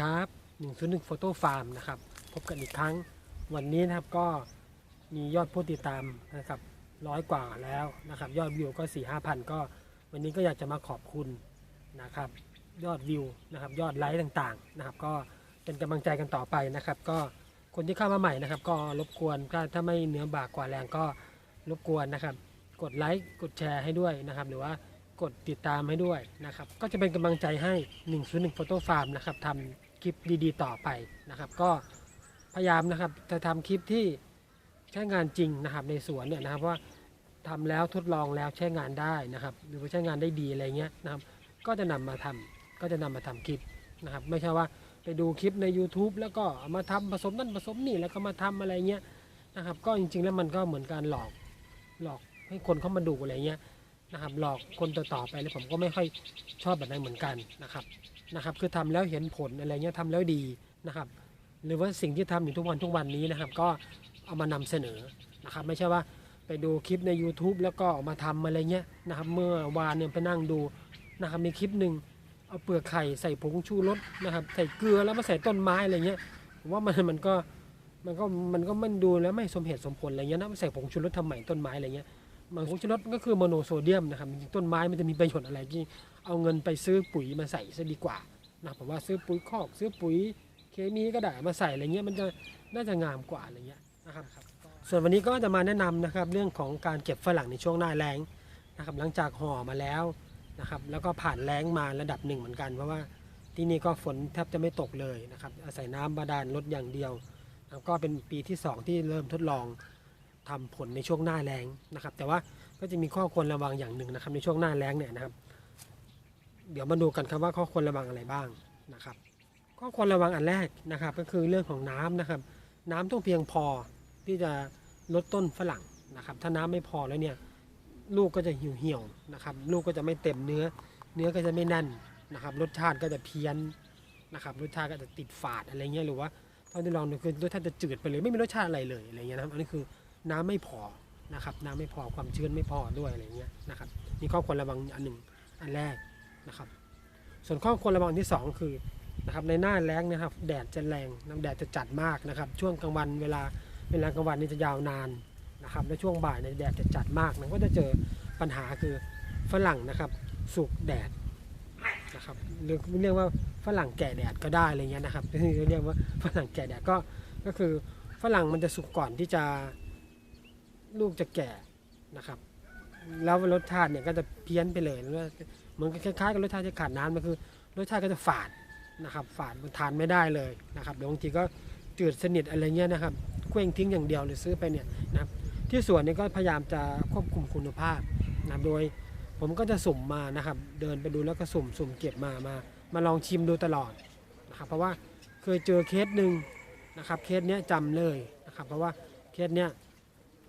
ครับ101 Photo Farm นะครับ พบกันอีกครั้ง วันนี้นะครับก็มียอดผู้ติดตามนะครับร้อยกว่าแล้วนะครับ ยอดวิวก็ 4 5พันก็ วันนี้ก็อยากจะมาขอบคุณนะครับ ยอดวิวนะครับ ยอดไลค์ต่างๆนะครับ ก็เป็นกำลังใจกันต่อไปนะครับ ก็คนที่เข้ามาใหม่นะครับ ก็รบกวนก็ถ้าไม่เหนื้อบากกว่าแรงก็รบกวนนะครับ กดไลค์กดแชร์ให้ด้วยนะครับ หรือว่ากดติดตามให้ด้วยนะครับ ก็จะเป็นกำลังใจให้ 101 Photo Farm นะครับทำ คลิปดีๆ ต่อไปนะครับ ก็พยายามนะครับจะทำคลิปที่ใช้งานจริงนะครับในสวนเนี่ยนะครับว่าทำแล้วทดลองแล้วใช้งานได้นะครับหรือว่าใช้งานได้ดีอะไรเงี้ยนะครับ ก็จะนำมาทำก็จะนำมาทำคลิปนะครับ ไม่ใช่ว่าไปดูคลิปใน YouTube แล้วก็มาทำผสมนั่นผสมนี่แล้วก็มาทำอะไรเงี้ยนะครับ ก็จริงๆแล้วมันก็เหมือนการหลอกหลอกให้คนเข้ามาดูอะไรเงี้ยนะครับหลอกคนต่อๆไปแล้วผมก็ไม่ค่อยชอบแบบนั้นเหมือนกันนะครับ นะครับคือทำแล้วเห็นผลอะไรเงี้ยทำแล้วดีนะครับ หรือว่าสิ่งที่ทำอยู่ทุกวันทุกวันนี้นะครับ ก็เอามานำเสนอนะครับ ไม่ใช่ว่าไปดูคลิปใน YouTube แล้วก็ออกมาทำอะไรเงี้ยนะครับ เมื่อวานเนี่ยไปนั่งดูนะครับมีคลิปหนึ่งเอาเปลือกไข่ใส่ผงชูรสนะครับใส่เกลือแล้วมาใส่ต้นไม้อะไรเงี้ยว่ามันมันก็มันก็มันก็มันดูแล้วไม่สมเหตุสมผลอะไรเงี้ยนะมาใส่ผงชูรสทำไมต้นไม้อะไรเงี้ย มันผงชูรสก็คือโมโนโซเดียมนะครับจริงต้นไม้มันจะมีประโยชน์อะไรที่เอาเงินไปซื้อปุ๋ยมาใส่ซะดีกว่านะผมว่าซื้อปุ๋ยคอกซื้อปุ๋ยเคมีก็ได้มาใส่อะไรเงี้ยมันจะน่าจะงามกว่าอะไรเงี้ยนะครับส่วนวันนี้ก็จะมาแนะนำนะครับเรื่องของการเก็บฝรั่งในช่วงหน้าแล้งนะครับหลังจากห่อมาแล้วนะครับแล้วก็ผ่านแล้งมาระดับหนึ่งเหมือนกัน เพราะว่าที่นี่ก็ฝนแทบจะไม่ตกเลยนะครับอาศัยน้ำบาดาลลดอย่างเดียวแล้วก็เป็นปีที่ 2 ที่เริ่มทดลอง ทำผลในช่วงหน้าแล้งนะครับ แต่ว่าก็จะมีข้อควรระวังอย่างหนึ่งนะครับ ในช่วงหน้าแล้งเนี่ยนะครับ เดี๋ยวมาดูกันครับว่าข้อควรระวังอะไรบ้างนะครับ ข้อควรระวังอันแรกนะครับ ก็คือเรื่องของน้ำนะครับ น้ำต้องเพียงพอที่จะลดต้นฝรั่งนะครับ ถ้าน้ำไม่พอแล้วเนี่ยลูกก็จะเหี่ยวเหี่ยวนะครับ ลูกก็จะไม่เต็มเนื้อ เนื้อก็จะไม่แน่นนะครับ รสชาติก็จะเพี้ยนนะครับรสชาติก็จะติดฝาดอะไรเงี้ยหรือว่าเท่าที่ลองดูคือรสชาติจะจืดไปเลยไม่มีรสชาติอะไรเลยอะไรเงี้ยนะครับอันนี้คือ น้ำไม่พอนะครับน้ำไม่พอความชื้นไม่พอด้วยอะไรเงี้ยนะครับนี่ข้อควรระวังอันหนึ่งอันแรกนะครับ ส่วนข้อควรระวังที่สองคือนะครับในหน้าแล้งนะครับ แดดจะแรงน้ำแดดจะจัดมากนะครับ ช่วงกลางวันเวลาเวลากลางวันนี่จะยาวนานนะครับและช่วงบ่ายในแดดจะจัดมากนะก็จะเจอปัญหาคือฝรั่งนะครับ สุกแดดนะครับหรือเรียกว่าฝรั่งแก่แดดก็ได้อะไรเงี้ยนะครับเรียกว่าฝรั่งแก่แดดก็ก็คือฝรั่งมันจะสุกก่อนที่จะ ลูกจะแก่นะครับ แล้วรสชาติเนี่ยก็จะเพี้ยนไปเลยแล้วเหมือนคล้ายๆกับรสชาติที่ขาดน้ำมันคือรสชาติก็จะฝาดนะครับฝาดมันทานไม่ได้เลยนะครับเดี๋ยวบางทีก็จืดสนิทอะไรเงี้ยนะครับเคว้งทิ้งอย่างเดียวหรือซื้อไปเนี่ยนะครับที่สวนนี่ก็พยายามจะควบคุมคุณภาพนะโดยผมก็จะสุ่มมานะครับ เดินไปดูแล้วก็สุ่มสุ่มเก็บมามามาลองชิมดูตลอดนะครับ เพราะว่าเคยเจอเคสหนึ่งนะครับเคสเนี้ยจำเลยนะครับ เพราะว่าเคสเนี้ย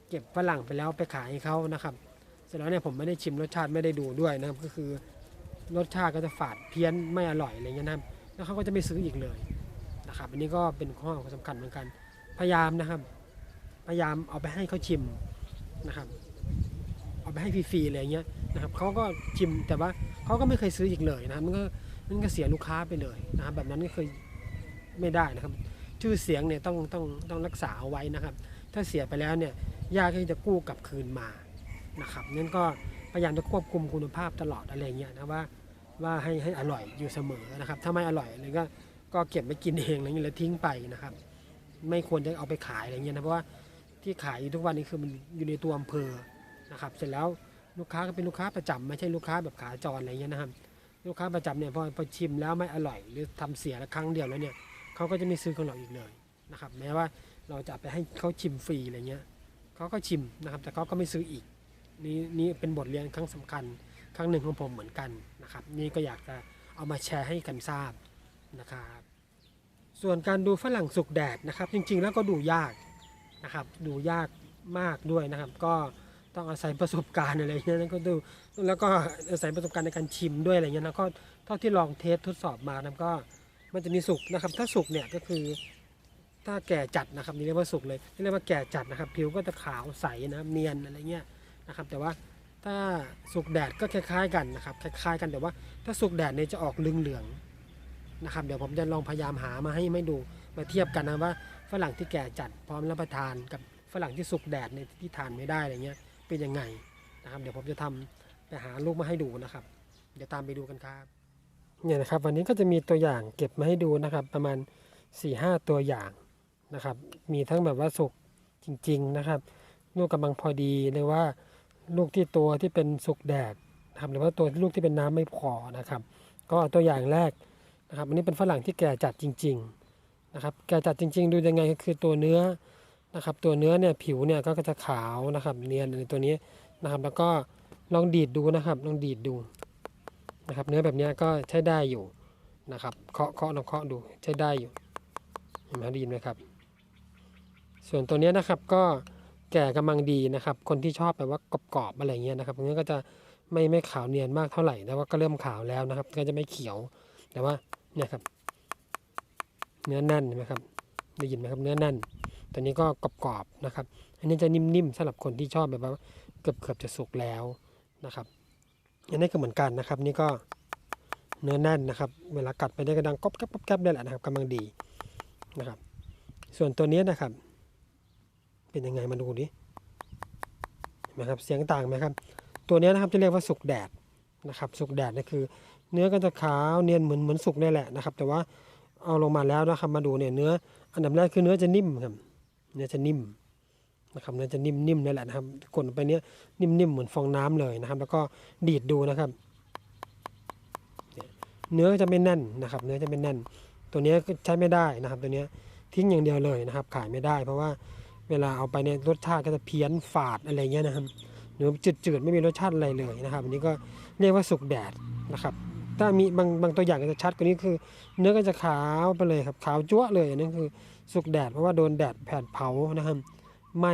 เก็บฝรั่งไปแล้วไปขายให้เขานะครับ เสร็จแล้วเนี่ยผมไม่ได้ชิมรสชาติไม่ได้ดูด้วยนะครับ ก็คือรสชาติก็จะฝาดเพี้ยนไม่อร่อยอะไรเงี้ยนะครับแล้วเขาก็จะไม่ซื้ออีกเลยนะครับ อันนี้ก็เป็นข้อสำคัญเหมือนกัน พยายามนะครับ พยายามเอาไปให้เขาชิมนะครับ เอาไปให้ฟรีๆอะไรเงี้ยนะครับเขาก็ชิมแต่ว่าเขาก็ไม่เคยซื้ออีกเลยนะครับมันก็มันก็เสียลูกค้าไปเลยนะครับ แบบนั้นก็เคยไม่ได้นะครับ ชื่อเสียงเนี่ยต้องต้องต้องรักษาเอาไว้นะครับ ถ้าเสียไปแล้วเนี่ย ยากที่จะกู้กลับคืนมานะครับนั่นก็พยายามจะควบคุมคุณภาพตลอดอะไรเงี้ยนะว่าว่าให้ให้อร่อยอยู่เสมอนะครับ ถ้าไม่อร่อยเลยก็ก็เก็บไว้กินเองอะไรเงี้ยแล้วทิ้งไปนะครับ ไม่ควรจะเอาไปขายอะไรเงี้ยนะเพราะว่าที่ขายอยู่ทุกวันนี้คือมันอยู่ในตัวอำเภอนะครับ เสร็จแล้วลูกค้าก็เป็นลูกค้าประจำไม่ใช่ลูกค้าแบบขาจรอะไรเงี้ยนะครับ ลูกค้าประจำเนี่ยพอพอชิมแล้วไม่อร่อย หรือทำเสียละครั้งเดียวแล้วเนี่ยเขาก็จะไม่ซื้อของเราอีกเลยนะครับ แม้ว่าเราจะไปให้เขาชิมฟรีอะไรเงี้ย เขาก็ชิมนะครับ แต่เขาก็ไม่ซื้ออีก นี่นี่เป็นบทเรียนครั้งสำคัญ ครั้งหนึ่งของผมเหมือนกันนะครับ นี่ก็อยากจะเอามาแชร์ให้กันทราบนะครับ ส่วนการดูฝรั่งสุกแดดนะครับ จริงๆแล้วก็ดูยากนะครับ ดูยากมากด้วยนะครับ ก็ต้องอาศัยประสบการณ์อะไรเงี้ยแล้วก็ดูแล้วก็อาศัยประสบการณ์ในการชิมด้วยอะไรเงี้ยแล้วก็เท่าที่ลองเทสทดสอบมานะก็มันจะมีสุกนะครับ ถ้าสุกเนี่ยก็คือ ถ้าแก่จัดนะครับนี่เรียกว่าสุกเลยนี่เรียกว่าแก่จัดนะครับ ผิวก็จะขาวใสนะเนียนอะไรเงี้ยนะครับแต่ว่าถ้าสุกแดดก็คล้ายๆกันนะครับคล้ายๆกันแต่ว่า ถ้าสุกแดดเนี่ยจะออกเหลืองๆนะครับเดี๋ยวผมจะลองพยายามหามาให้ไม่ดูมาเทียบกันนะว่าฝรั่งที่แก่จัดพร้อมรับประทานกับฝรั่งที่สุกแดดในยที่ทานไม่ได้อะไรเงี้ยเป็นยังไงนะครับ เดี๋ยวผมจะทำไปหารูปมาให้ดูนะครับ เดี๋ยวตามไปดูกันครับเนี่ยนะครับ วันนี้ก็จะมีตัวอย่างเก็บมาให้ดูนะครับ ประมาณ4ี่ห้าตัวอย่าง นะครับ มีทั้งแบบว่าสุกจริง ๆนะครับ ลูกกำลังพอดีหรือว่าลูกที่ตัวที่เป็นสุกแดดนะครับหรือว่าตัวลูกที่เป็นน้ำไม่พอนะครับ ก็ตัวอย่างแรกนะครับอันนี้เป็นฝรั่งที่แก่จัดจริง ๆนะครับ แก่จัดจริง ๆ ดูยังไงก็คือตัวเนื้อนะครับ ตัวเนื้อเนี่ยผิวเนี่ยก็จะขาวนะครับเนียนในตัวนี้นะครับ แล้วก็ลองดีดดูนะครับลองดีดดูนะครับ เนื้อแบบนี้ก็ใช้ได้อยู่นะครับเคาะเคาะลองเคาะดูใช้ได้อยู่เห็นไหมด้ยินไหมครับ ส่วนตัวนี้นะครับก็แก่กำลังดีนะครับ คนที่ชอบแบบว่ากรอบๆอะไรเงี้ยนะครับมันก็จะไม่ไม่ขาวเนียนมากเท่าไหร่แต่ว่าก็เริ่มขาวแล้วนะครับ ก็จะไม่เขียวแต่ว่าเนี่ยครับ เนื้อแน่นเห็นไหมครับได้ยินไหมครับเนื้อแน่นตัวนี้ก็กรอบๆนะครับ อันนี้จะนิ่มๆสำหรับคนที่ชอบแบบว่าเกือบเกือบๆจะสุกแล้วนะครับอันนี้ก็เหมือนกันนะครับ นี่ก็เนื้อแน่นนะครับ เวลากัดไปได้ก็ดังก๊อบแก๊บก๊อบแก๊บได้แหละนะครับกำลังดีนะครับ ส่วนตัวนี้นะครับ เป็นยังไงมาดูดิเห็นไหมครับเสียงต่างไหมครับ ตัวนี้นะครับจะเรียกว่าสุกแดดนะครับ สุกแดดนี่คือ เนื้อก็จะขาวเนียนเหมือนเหมือนสุกนี่แหละนะครับ แต่ว่าเอาลงมาแล้วนะครับ มาดูเนี่ยเนื้อ อันดับแรกคือเนื้อจะนิ่มครับ เนื้อจะนิ่มนะครับเนื้อจะนิ่มนิ่มนี่แหละนะครับกดไปเนี้ยนิ่มๆเหมือนฟองน้ำเลยนะครับ แล้วก็ดีดดูนะครับ เนื้อจะไม่แน่นนะครับ เนื้อจะไม่แน่น ตัวนี้ใช้ไม่ได้นะครับ ตัวนี้ทิ้งอย่างเดียวเลยนะครับ ขายไม่ได้ เพราะว่า เวลาเอาไปเนี่ยรสชาติก็จะเพี้ยนฝาดอะไรเงี้ยนะครับเนื้อจืดๆไม่มีรสชาติอะไรเลยนะครับ อันนี้ก็เรียกว่าสุกแดดนะครับ ถ้ามีบางบางตัวอย่างก็จะชัดกว่านี้คือ เนื้อก็จะขาวไปเลยครับขาวจั๊วเลยอันนี้คือสุกแดดเพราะว่าโดนแดดแผดเผานะครับไหม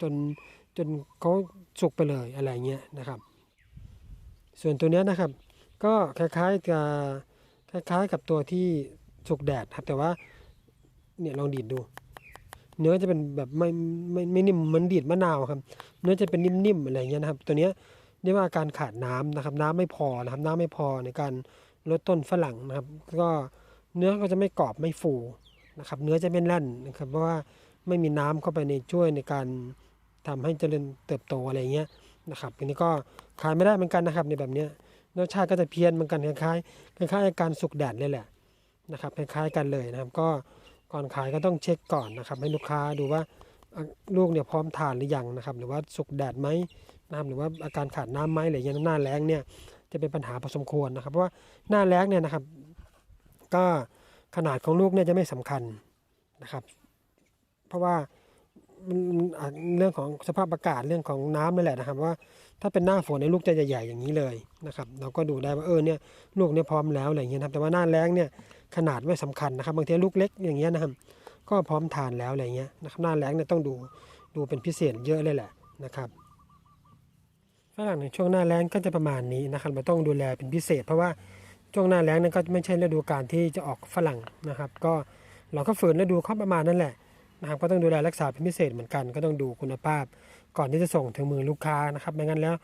จนจนเขาสุกไปเลยอะไรเงี้ยนะครับ ส่วนตัวเนี้ยนะครับ ก็คล้ายๆกับคล้ายๆกับตัวที่สุกแดดครับแต่ว่าเนี่ยลองดีดดู เนื้อจะเป็นแบบไม่ไม่ไม่นิ่มมือนดีดมะนาวครับ เนื้อจะเป็นนิ่มๆอะไรเงี้ยนะครับ ตัวเนี้ยเรียกว่าการขาดน้ำนะครับ น้ำไม่พอนะครับ น้ำไม่พอในการลดต้นฝรั่งนะครับ ก็เนื้อก็จะไม่กรอบไม่ฟูนะครับ เนื้อจะไม่แน่นนะครับเพราะว่าไม่มีน้ำเข้าไปในช่วยในการทำให้เจริญเติบโตอะไรเงี้ยนะครับอันนี้ก็ขายไม่ได้เหมือนกันนะครับในแบบเนี้ยรสชาติก็จะเพี้ยนเหมือนกันคล้ายๆคล้ายๆการสุกแดดเลยแหละนะครับคล้ายๆกันเลยนะครับก็ ก่อนขายก็ต้องเช็คก่อนนะครับ ให้ลูกค้าดูว่าลูกเนี่ยพร้อมทานหรือยังนะครับ หรือว่าสุกแดดไหมนะครับหรือว่าอาการขาดน้ำไหมหรือยังหน้าแล้งเนี่ยจะเป็นปัญหาพอสมควรนะครับเพราะว่าหน้าแล้งเนี่ยนะครับ ก็ขนาดของลูกเนี่ยจะไม่สำคัญนะครับ เพราะว่าเรื่องของสภาพอากาศเรื่องของน้ำนั่นแหละนะครับ ว่าถ้าเป็นหน้าฝนในลูกจะใหญ่ๆอย่างนี้เลยนะครับ เราก็ดูได้ว่าเออเนี่ยลูกเนี่ยพร้อมแล้วอะไรเงี้ยครับแต่ว่าหน้าแล้งเนี่ย ขนาดไม่สำคัญนะครับ บางทีลูกเล็กอย่างเงี้ยนะครับ ก็พร้อมทานแล้วอะไรเงี้ยนะครับหน้าแล้งเนี่ยต้องดูดูเป็นพิเศษเยอะเลยแหละนะครับฝรั่งในช่วงหน้าแล้งก็จะประมาณนี้นะครับเราต้องดูแลเป็นพิเศษ เพราะว่าช่วงหน้าแล้งนั้นก็ไม่ใช่ฤดูกาลที่จะออกฝรั่งนะครับ ก็เราก็ฝืนฤดูเข้าประมาณนั่นแหละนะครับก็ต้องดูแลรักษาเป็นพิเศษเหมือนกัน ก็ต้องดูคุณภาพ ก่อนที่จะส่งถึงมือลูกค้านะครับไม่งั้นแล้ว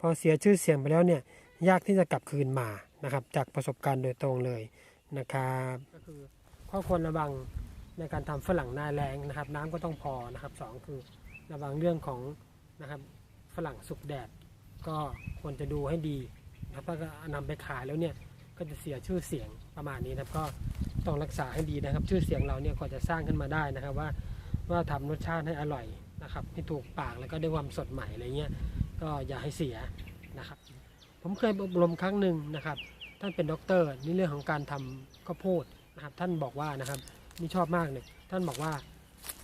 พอเสียชื่อเสียงไปแล้วเนี่ยยากที่จะกลับคืนมานะครับจากประสบการณ์โดยตรงเลย นะครับก็คือข้อควรระวังในการทำฝรั่งหน้าแรงนะครับ น้ำก็ต้องพอนะครับสองคือระวังเรื่องของนะครับฝรั่งสุกแดดก็ควรจะดูให้ดีนะครับถ้าก็นำไปขายแล้วเนี่ยก็จะเสียชื่อเสียงประมาณนี้นะครับ ก็ต้องรักษาให้ดีนะครับ ชื่อเสียงเราเนี่ยก็จะสร้างขึ้นมาได้นะครับว่าว่าทำรสชาติให้อร่อยนะครับให้ถูกปากแล้วก็ได้วยความสดใหม่อะไรเงี้ยก็อย่าให้เสียนะครับ ผมเคยอบรมครั้งหนึ่งนะครับ ท่านเป็นด็อกเตอร์นี่เรื่องของการทำข้าวโพดนะครับ ท่านบอกว่านะครับนี่ชอบมากเลยท่านบอกว่า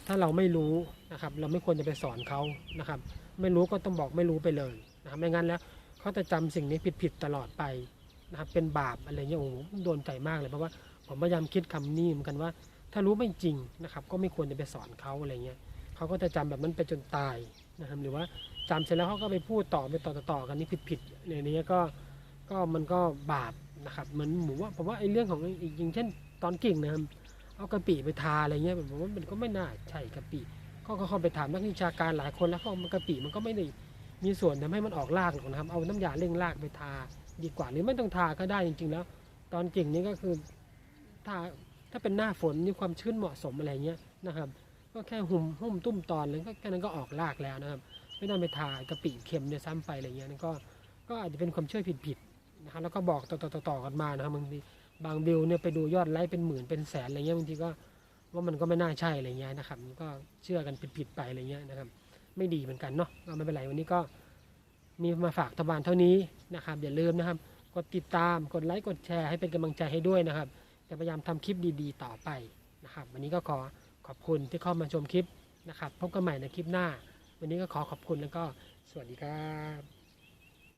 ถ้าเราไม่รู้นะครับ เราไม่ควรจะไปสอนเขานะครับ ไม่รู้ก็ต้องบอกไม่รู้ไปเลยนะครับไม่งั้นแล้วเขาจะจำสิ่งนี้ผิดๆตลอดไปนะครับ เป็นบาปอะไรเงี้ยโอ้โหโดนใจมากเลยเพราะว่าผมพยายามคิดคำนี้เหมือนกันว่า ถ้ารู้ไม่จริงนะครับ ก็ไม่ควรจะไปสอนเขาอะไรเงี้ยเขาก็จะจำแบบนั้นไปจนตายนะครับ หรือว่าจำเสร็จแล้วเขาก็ไปพูดต่อไปต่อต่อๆกันนี่ผิดๆในนี้ก็ก็มันก็บาป นะครับเหมือนหมูว่าผมว่าไอ้เรื่องของอีกอย่างเช่น ตอนกิ่งนะครับเอากะปิไปทาอะไรเงี้ยผมว่ามันก็ไม่น่าใช่กะปิก็เขาไปถามนักวิชาการหลายคนแล้วเขาบอกมันกะปิมันก็ไม่ได้มีส่วนทำให้มันออกรากหรอกนะครับ เอาน้ำยาเร่งรากไปทาดีกว่าหรือไม่ต้องทาก็ได้จริง ๆ แล้ว ตอนกิ่งนี้ก็คือถ้าถ้าเป็นหน้าฝนมีความชื้นเหมาะสมอะไรเงี้ยนะครับ ก็แค่หุ่มหุ้มตุ้มตอนแล้วก็แค่นั้นก็ออกรากแล้วนะครับ ไม่ต้องไปทากะปิเค็มเนี่ยซ้ำไปอะไรเงี้ยนั่นก็ก็อาจจะเป็นความเชื่อผิดๆ นะครับแล้วก็บอกต่อๆกันมานะครับบางทีบางวิวเนี่ยไปดูยอดไลค์เป็นหมื่นเป็นแสนอะไรเงี้ยบางทีก็ว่ามันก็ไม่น่าใช่อะไรเงี้ยนะครับก็เชื่อกันผิดๆไปอะไรเงี้ยนะครับ ไม่ดีเหมือนกันเนาะก็ไม่เป็นไรวันนี้ก็มีมาฝากตะบานเท่านี้นะครับอย่าลืมนะครับ กดติดตามกดไลค์กดแชร์ให้เป็นกำลังใจให้ด้วยนะครับจะพยายามทำคลิปดีๆ ต่อไปนะครับ วันนี้ก็ขอขอบคุณที่เข้ามาชมคลิปนะครับ พบกันใหม่ในคลิปหน้า วันนี้ก็ขอขอบคุณแล้วก็สวัสดีครับ